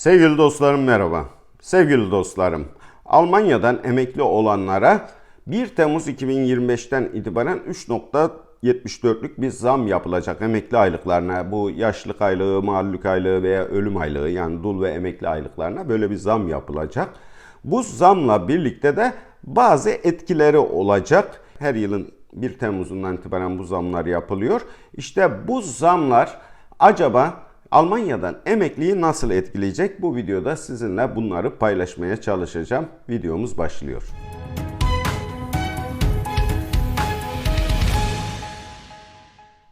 Sevgili dostlarım merhaba. Sevgili dostlarım, Almanya'dan emekli olanlara 1 Temmuz 2025'ten itibaren 3.74'lük bir zam yapılacak emekli aylıklarına. Bu yaşlık aylığı, mahallük aylığı veya ölüm aylığı yani dul ve emekli aylıklarına böyle bir zam yapılacak. Bu zamla birlikte de bazı etkileri olacak. Her yılın 1 Temmuz'undan itibaren bu zamlar yapılıyor. İşte bu zamlar acaba Almanya'dan emekliyi nasıl etkileyecek? Bu videoda sizinle bunları paylaşmaya çalışacağım. Videomuz başlıyor.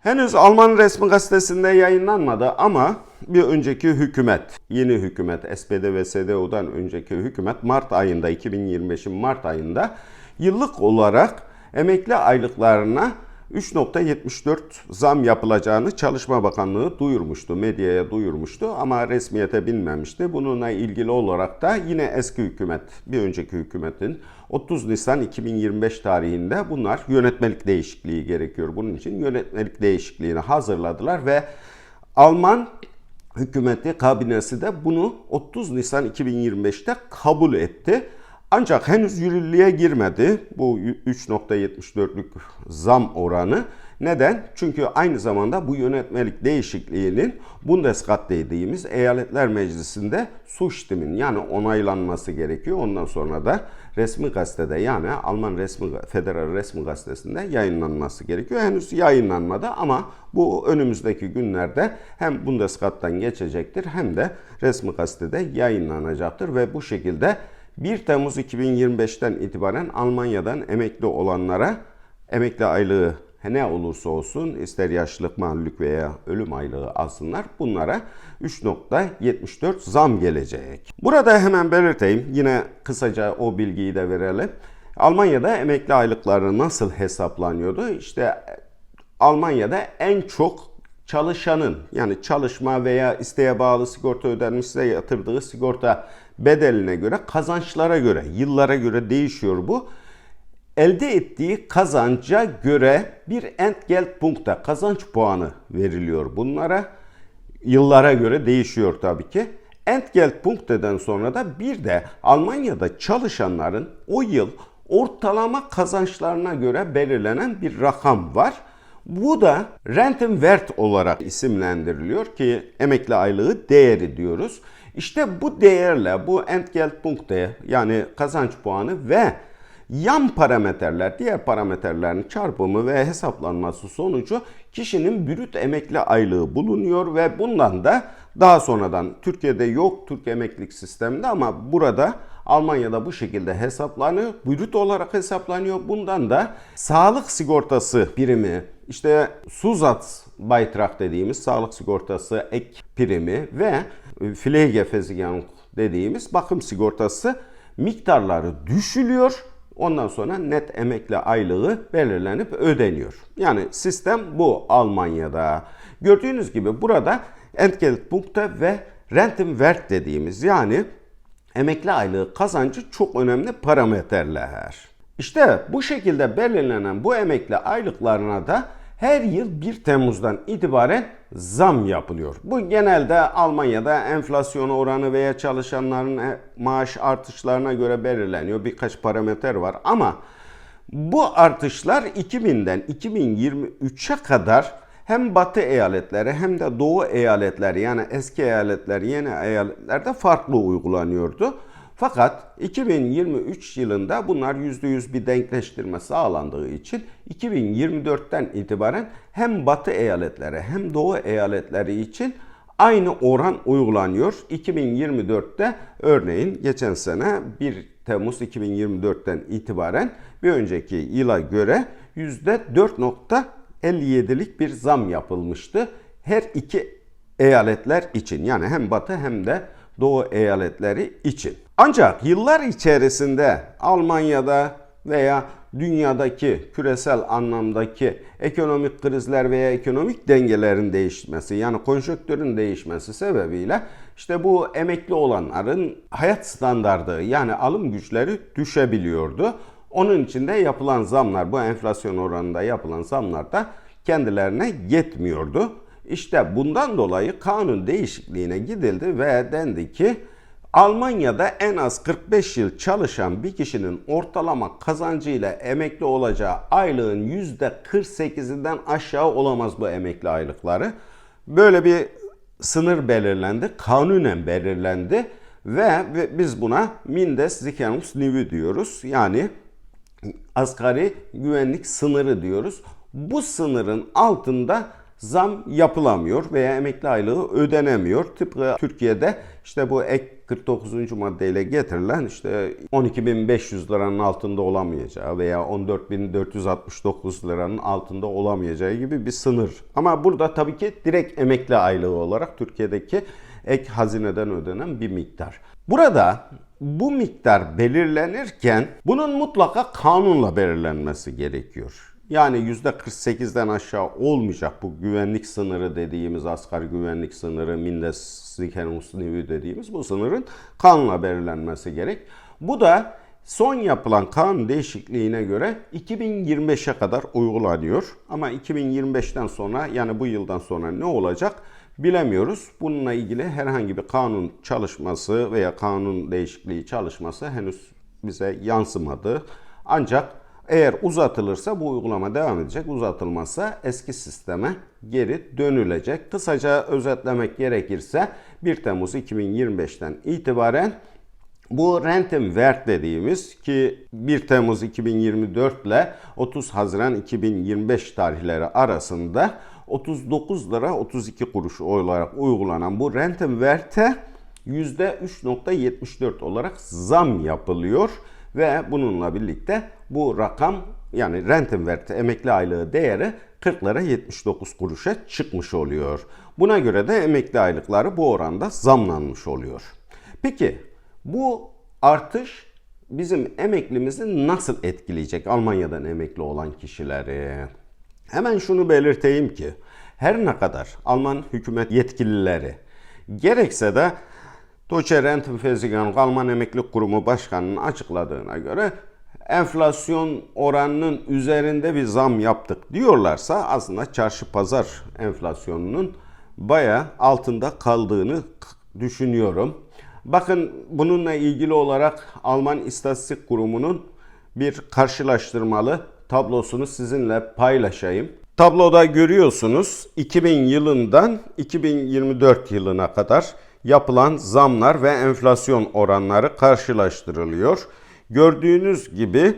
Henüz Alman resmi gazetesinde yayınlanmadı ama bir önceki hükümet, yeni hükümet, SPD ve CDU'dan önceki hükümet Mart ayında, 2025'in Mart ayında yıllık olarak emekli aylıklarına 3.74 zam yapılacağını Çalışma Bakanlığı duyurmuştu, medyaya duyurmuştu ama resmiyete binmemişti. Bununla ilgili olarak da yine eski hükümet, bir önceki hükümetin 30 Nisan 2025 tarihinde bunlar yönetmelik değişikliği gerekiyor. Bunun için yönetmelik değişikliğini hazırladılar ve Alman hükümeti kabinesi de bunu 30 Nisan 2025'te kabul etti. Ancak henüz yürürlüğe girmedi bu 3.74'lük zam oranı. Neden? Çünkü aynı zamanda bu yönetmelik değişikliğinin Bundesrat dediğimiz eyaletler meclisinde Zustimmung yani onaylanması gerekiyor. Ondan sonra da resmi gazetede yani Alman resmi federal resmi gazetesinde yayınlanması gerekiyor. Henüz yayınlanmadı ama bu önümüzdeki günlerde hem Bundesrat'tan geçecektir hem de resmi gazetede yayınlanacaktır ve bu şekilde 1 Temmuz 2025'ten itibaren Almanya'dan emekli olanlara emekli aylığı ne olursa olsun ister yaşlılık, mahallük veya ölüm aylığı alsınlar bunlara 3.74 zam gelecek. Burada hemen belirteyim yine kısaca o bilgiyi de verelim. Almanya'da emekli aylıkları nasıl hesaplanıyordu? İşte Almanya'da en çok çalışanın yani çalışma veya isteğe bağlı sigorta ödenmişse yatırdığı sigorta bedeline göre kazançlara göre yıllara göre değişiyor bu. Elde ettiği kazanca göre bir Entgeltpunkt'a kazanç puanı veriliyor bunlara. Yıllara göre değişiyor tabii ki. Entgeltpunkt'ten sonra da bir de Almanya'da çalışanların o yıl ortalama kazançlarına göre belirlenen bir rakam var. Bu da Rentenwert olarak isimlendiriliyor ki emekli aylığı değeri diyoruz. İşte bu değerle bu Entgeltpunkte yani kazanç puanı ve yan parametreler, diğer parametrelerin çarpımı ve hesaplanması sonucu kişinin brüt emekli aylığı bulunuyor ve bundan da daha sonradan Türkiye'de yok Türk emeklilik sisteminde ama burada Almanya'da bu şekilde hesaplanıyor. Brüt olarak hesaplanıyor. Bundan da sağlık sigortası birimi, işte Suzat Baytrak dediğimiz sağlık sigortası ek primi ve Pflegeversicherung dediğimiz bakım sigortası miktarları düşülüyor. Ondan sonra net emekli aylığı belirlenip ödeniyor. Yani sistem bu Almanya'da. Gördüğünüz gibi burada Entgeltpunkte ve Rentenwert dediğimiz yani emekli aylığı kazancı çok önemli parametreler. İşte bu şekilde belirlenen bu emekli aylıklarına da her yıl 1 Temmuz'dan itibaren zam yapılıyor. Bu genelde Almanya'da enflasyon oranı veya çalışanların maaş artışlarına göre belirleniyor. Birkaç parametre var ama bu artışlar 2000'den 2023'e kadar hem batı eyaletleri hem de doğu eyaletleri yani eski eyaletler yeni eyaletlerde farklı uygulanıyordu. Fakat 2023 yılında bunlar %100 bir denkleştirme sağlandığı için 2024'ten itibaren hem batı eyaletleri hem doğu eyaletleri için aynı oran uygulanıyor. 2024'te örneğin geçen sene 1 Temmuz 2024'ten itibaren bir önceki yıla göre %4.57'lik bir zam yapılmıştı. Her iki eyaletler için yani hem batı hem de doğu eyaletleri için. Ancak yıllar içerisinde Almanya'da veya dünyadaki küresel anlamdaki ekonomik krizler veya ekonomik dengelerin değişmesi yani konjonktürün değişmesi sebebiyle işte bu emekli olanların hayat standardı yani alım güçleri düşebiliyordu. Onun için de yapılan zamlar bu enflasyon oranında yapılan zamlar da kendilerine yetmiyordu. İşte bundan dolayı kanun değişikliğine gidildi ve dendi ki Almanya'da en az 45 yıl çalışan bir kişinin ortalama kazancıyla emekli olacağı aylığın %48'inden aşağı olamaz bu emekli aylıkları. Böyle bir sınır belirlendi, kanunen belirlendi ve, biz buna Mindestsicherungsniveau diyoruz. Yani asgari güvenlik sınırı diyoruz. Bu sınırın altında zam yapılamıyor veya emekli aylığı ödenemiyor. Tıpkı Türkiye'de işte bu ek 49. maddeyle getirilen işte 12.500 liranın altında olamayacağı veya 14.469 liranın altında olamayacağı gibi bir sınır. Ama burada tabii ki direkt emekli aylığı olarak Türkiye'deki ek hazineden ödenen bir miktar. Burada bu miktar belirlenirken bunun mutlaka kanunla belirlenmesi gerekiyor. Yani %48'den aşağı olmayacak bu güvenlik sınırı dediğimiz asgari güvenlik sınırı Mindestsicherungsniveau dediğimiz bu sınırın kanunla belirlenmesi gerek. Bu da son yapılan kanun değişikliğine göre 2025'e kadar uygulanıyor. Ama 2025'ten sonra yani bu yıldan sonra ne olacak bilemiyoruz. Bununla ilgili herhangi bir kanun çalışması veya kanun değişikliği çalışması henüz bize yansımadı. Ancak eğer uzatılırsa bu uygulama devam edecek. Uzatılmazsa eski sisteme geri dönülecek. Kısaca özetlemek gerekirse 1 Temmuz 2025'ten itibaren bu Rentenwert dediğimiz ki 1 Temmuz 2024 ile 30 Haziran 2025 tarihleri arasında 39 lira 32 kuruş olarak uygulanan bu Rentenwert'e %3.74 olarak zam yapılıyor ve bununla birlikte bu rakam yani Rentenwert emekli aylığı değeri 40 lira 79 kuruşa çıkmış oluyor. Buna göre de emekli aylıkları bu oranda zamlanmış oluyor. Peki bu artış bizim emeklimizi nasıl etkileyecek Almanya'dan emekli olan kişileri? Hemen şunu belirteyim ki her ne kadar Alman hükümet yetkilileri gerekse de Deutsche Rentenversicherung Alman Emeklilik Kurumu Başkanı'nın açıkladığına göre enflasyon oranının üzerinde bir zam yaptık diyorlarsa aslında çarşı pazar enflasyonunun baya altında kaldığını düşünüyorum. Bakın bununla ilgili olarak Alman İstatistik Kurumu'nun bir karşılaştırmalı tablosunu sizinle paylaşayım. Tabloda görüyorsunuz 2000 yılından 2024 yılına kadar yapılan zamlar ve enflasyon oranları karşılaştırılıyor. Gördüğünüz gibi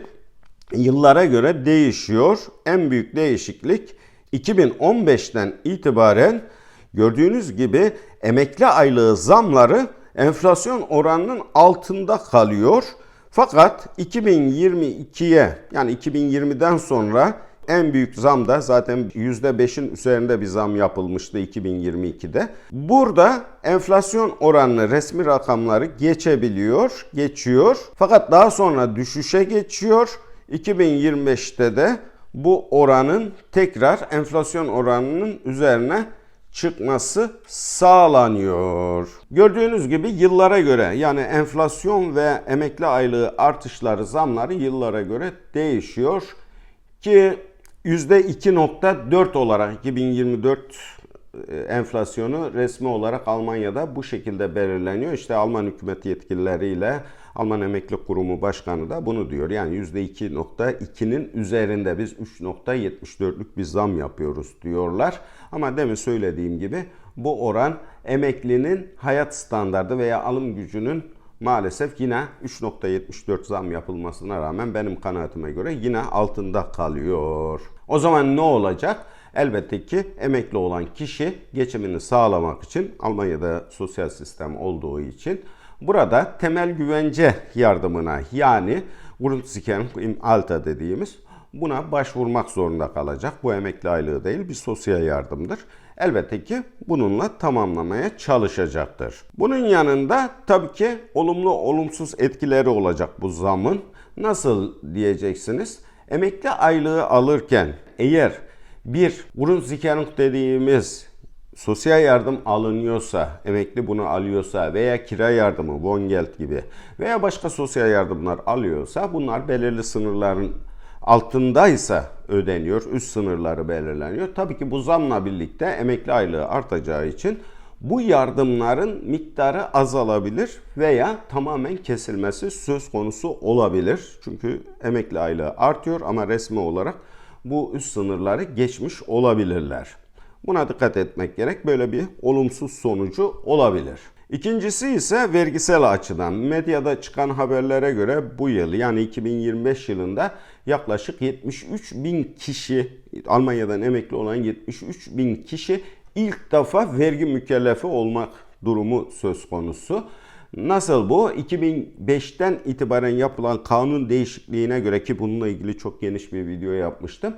yıllara göre değişiyor. En büyük değişiklik 2015'ten itibaren gördüğünüz gibi emekli aylığı zamları enflasyon oranının altında kalıyor. Fakat 2022'ye yani 2020'den sonra en büyük zam da zaten %5'in üzerinde bir zam yapılmıştı 2022'de. Burada enflasyon oranını resmi rakamları geçebiliyor, geçiyor. Fakat daha sonra düşüşe geçiyor. 2025'te de bu oranın tekrar enflasyon oranının üzerine çıkması sağlanıyor. Gördüğünüz gibi yıllara göre yani enflasyon ve emekli aylığı artışları, zamları yıllara göre değişiyor ki %2.4 olarak 2024 e, enflasyonu resmi olarak Almanya'da bu şekilde belirleniyor. İşte Alman hükümet yetkilileriyle Alman Emekli Kurumu Başkanı da bunu diyor. Yani %2.2'nin üzerinde biz 3.74'lük bir zam yapıyoruz diyorlar. Ama demin söylediğim gibi bu oran emeklinin hayat standardı veya alım gücünün maalesef yine 3.74 zam yapılmasına rağmen benim kanaatime göre yine altında kalıyor. O zaman ne olacak? Elbette ki emekli olan kişi geçimini sağlamak için Almanya'da sosyal sistem olduğu için burada temel güvence yardımına yani Grundsicherung im Alter dediğimiz buna başvurmak zorunda kalacak. Bu emekli aylığı değil bir sosyal yardımdır. Elbette ki bununla tamamlamaya çalışacaktır. Bunun yanında tabii ki olumlu olumsuz etkileri olacak bu zamın. Nasıl diyeceksiniz? Emekli aylığı alırken eğer bir Grundsicherung dediğimiz sosyal yardım alınıyorsa, emekli bunu alıyorsa veya kira yardımı, Wohngeld gibi veya başka sosyal yardımlar alıyorsa bunlar belirli sınırların altındaysa ödeniyor, üst sınırları belirleniyor. Tabii ki bu zamla birlikte emekli aylığı artacağı için bu yardımların miktarı azalabilir veya tamamen kesilmesi söz konusu olabilir. Çünkü emekli aylığı artıyor ama resmi olarak bu üst sınırları geçmiş olabilirler. Buna dikkat etmek gerek. Böyle bir olumsuz sonucu olabilir. İkincisi ise vergisel açıdan. Medyada çıkan haberlere göre bu yıl yani 2025 yılında yaklaşık 73 bin kişi Almanya'dan emekli olan 73 bin kişi ilk defa vergi mükellefi olmak durumu söz konusu. Nasıl bu? 2005'ten itibaren yapılan kanun değişikliğine göre ki bununla ilgili çok geniş bir video yapmıştım.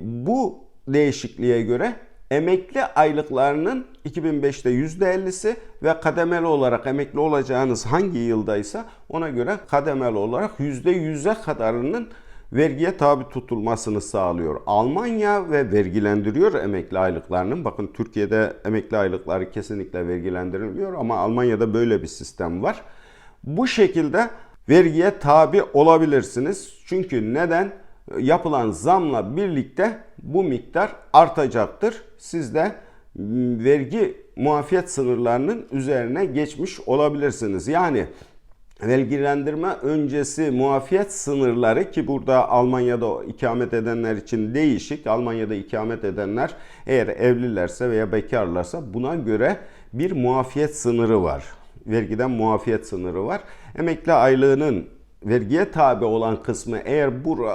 Bu değişikliğe göre emekli aylıklarının 2005'te %50'si ve kademeli olarak emekli olacağınız hangi yıldaysa ona göre kademeli olarak %100'e kadarının vergiye tabi tutulmasını sağlıyor. Almanya ve vergilendiriyor emekli aylıklarının. Bakın Türkiye'de emekli aylıkları kesinlikle vergilendirilmiyor ama Almanya'da böyle bir sistem var. Bu şekilde vergiye tabi olabilirsiniz. Çünkü neden? Yapılan zamla birlikte bu miktar artacaktır. Siz de vergi muafiyet sınırlarının üzerine geçmiş olabilirsiniz. Yani vergilendirme öncesi muafiyet sınırları ki burada Almanya'da ikamet edenler için değişik. Almanya'da ikamet edenler eğer evlilerse veya bekarlarsa buna göre bir muafiyet sınırı var. Vergiden muafiyet sınırı var. Emekli aylığının vergiye tabi olan kısmı eğer bu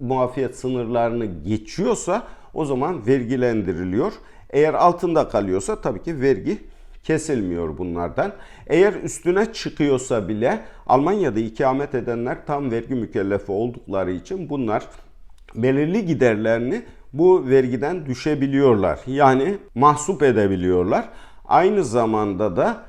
muafiyet sınırlarını geçiyorsa o zaman vergilendiriliyor. Eğer altında kalıyorsa tabii ki vergi kesilmiyor bunlardan. Eğer üstüne çıkıyorsa bile Almanya'da ikamet edenler tam vergi mükellefi oldukları için bunlar belirli giderlerini bu vergiden düşebiliyorlar. Yani mahsup edebiliyorlar. Aynı zamanda da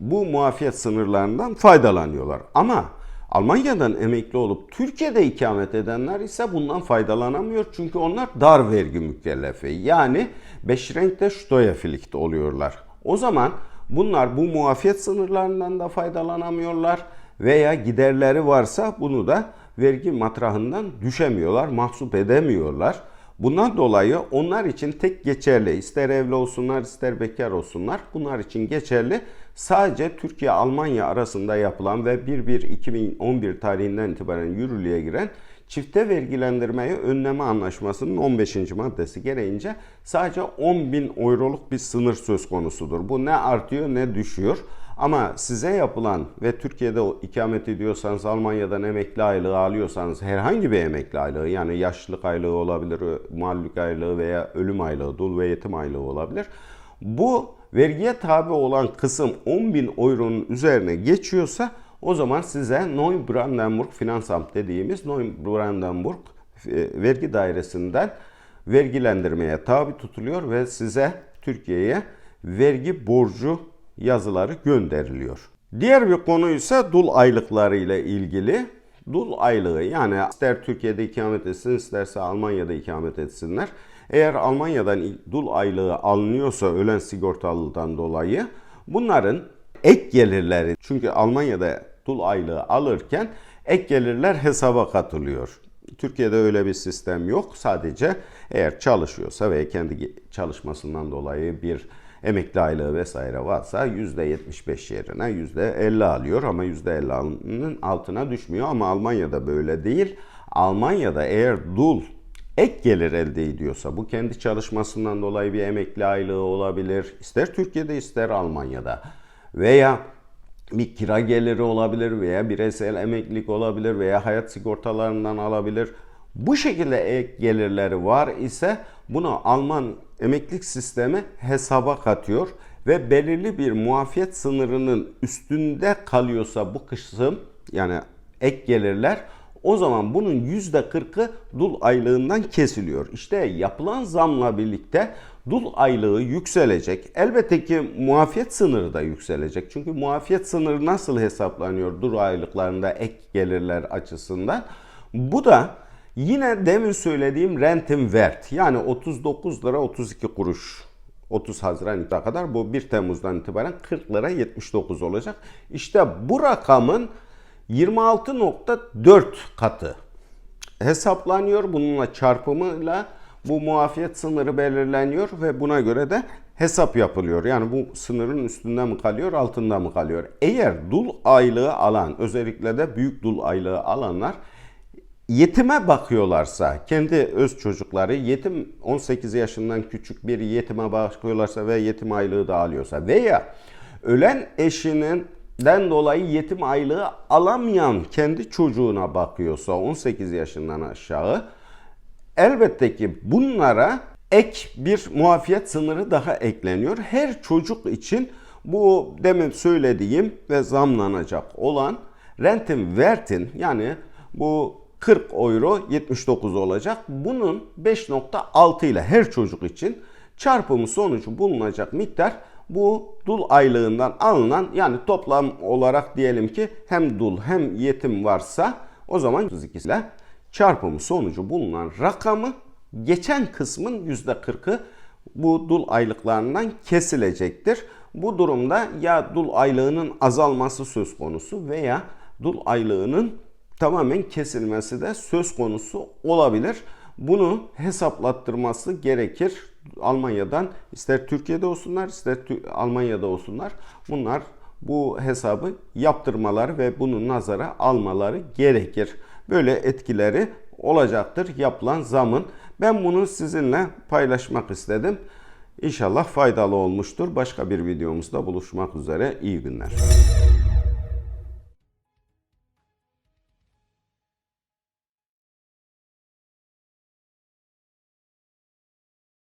bu muafiyet sınırlarından faydalanıyorlar. Ama Almanya'dan emekli olup Türkiye'de ikamet edenler ise bundan faydalanamıyor. Çünkü onlar dar vergi mükellefi. Yani Beschränkte Steuerpflicht oluyorlar. O zaman bunlar bu muafiyet sınırlarından da faydalanamıyorlar veya giderleri varsa bunu da vergi matrahından düşemiyorlar, mahsup edemiyorlar. Bundan dolayı onlar için tek geçerli, ister evli olsunlar ister bekar olsunlar, bunlar için geçerli sadece Türkiye-Almanya arasında yapılan ve 1-1-2011 tarihinden itibaren yürürlüğe giren çifte vergilendirmeyi önleme anlaşmasının 15. maddesi gereğince sadece 10 bin euroluk bir sınır söz konusudur. Bu ne artıyor ne düşüyor. Ama size yapılan ve Türkiye'de ikamet ediyorsanız Almanya'dan emekli aylığı alıyorsanız herhangi bir emekli aylığı yani yaşlılık aylığı olabilir, muallük aylığı veya ölüm aylığı, dul ve yetim aylığı olabilir. Bu vergiye tabi olan kısım 10 bin euronun üzerine geçiyorsa o zaman size Neubrandenburg Finansamt dediğimiz Neubrandenburg vergi dairesinden vergilendirmeye tabi tutuluyor ve size Türkiye'ye vergi borcu yazıları gönderiliyor. Diğer bir konu ise dul aylıkları ile ilgili. Dul aylığı yani ister Türkiye'de ikamet etsin isterse Almanya'da ikamet etsinler. Eğer Almanya'dan dul aylığı alınıyorsa ölen sigortalıdan dolayı bunların ek gelirleri çünkü Almanya'da dul aylığı alırken ek gelirler hesaba katılıyor. Türkiye'de öyle bir sistem yok. Sadece eğer çalışıyorsa veya kendi çalışmasından dolayı bir emekli aylığı vesaire varsa %75 yerine %50 alıyor ama %50'nin altına düşmüyor ama Almanya'da böyle değil. Almanya'da eğer dul ek gelir elde ediyorsa bu kendi çalışmasından dolayı bir emekli aylığı olabilir. İster Türkiye'de ister Almanya'da veya bir kira geliri olabilir veya bireysel emeklilik olabilir veya hayat sigortalarından alabilir. Bu şekilde ek gelirleri var ise bunu Alman emeklilik sistemi hesaba katıyor ve belirli bir muafiyet sınırının üstünde kalıyorsa bu kısım yani ek gelirler o zaman bunun %40'ı dul aylığından kesiliyor. İşte yapılan zamla birlikte dul aylığı yükselecek. Elbette ki muafiyet sınırı da yükselecek. Çünkü muafiyet sınırı nasıl hesaplanıyor dul aylıklarında ek gelirler açısından? Bu da yine demin söylediğim rentim vert yani 39 lira 32 kuruş 30 Haziran kadar bu 1 Temmuz'dan itibaren 40 lira 79 olacak. İşte bu rakamın 26.4 katı. hesaplanıyor. Bununla çarpımıyla bu muafiyet sınırı belirleniyor ve buna göre de hesap yapılıyor. Yani bu sınırın üstünde mi kalıyor, altında mı kalıyor? Eğer dul aylığı alan, özellikle de büyük dul aylığı alanlar yetime bakıyorlarsa, kendi öz çocukları yetim 18 yaşından küçük bir yetime bakıyorlarsa ve yetim aylığı da alıyorsa veya ölen eşinin den dolayı yetim aylığı alamayan kendi çocuğuna bakıyorsa 18 yaşından aşağı elbette ki bunlara ek bir muafiyet sınırı daha ekleniyor. Her çocuk için bu demin söylediğim ve zamlanacak olan rentin vertin yani bu 40 euro 79 olacak. Bunun 5.6 ile her çocuk için çarpımı sonucu bulunacak miktar bu dul aylığından alınan yani toplam olarak diyelim ki hem dul hem yetim varsa o zaman 32 ile çarpımı sonucu bulunan rakamı geçen kısmın %40'ı bu dul aylıklarından kesilecektir. Bu durumda ya dul aylığının azalması söz konusu veya dul aylığının tamamen kesilmesi de söz konusu olabilir. Bunu hesaplattırması gerekir. Almanya'dan ister Türkiye'de olsunlar ister Almanya'da olsunlar bunlar bu hesabı yaptırmaları ve bunu nazara almaları gerekir. Böyle etkileri olacaktır yapılan zamın. Ben bunu sizinle paylaşmak istedim. İnşallah faydalı olmuştur. Başka bir videomuzda buluşmak üzere. İyi günler.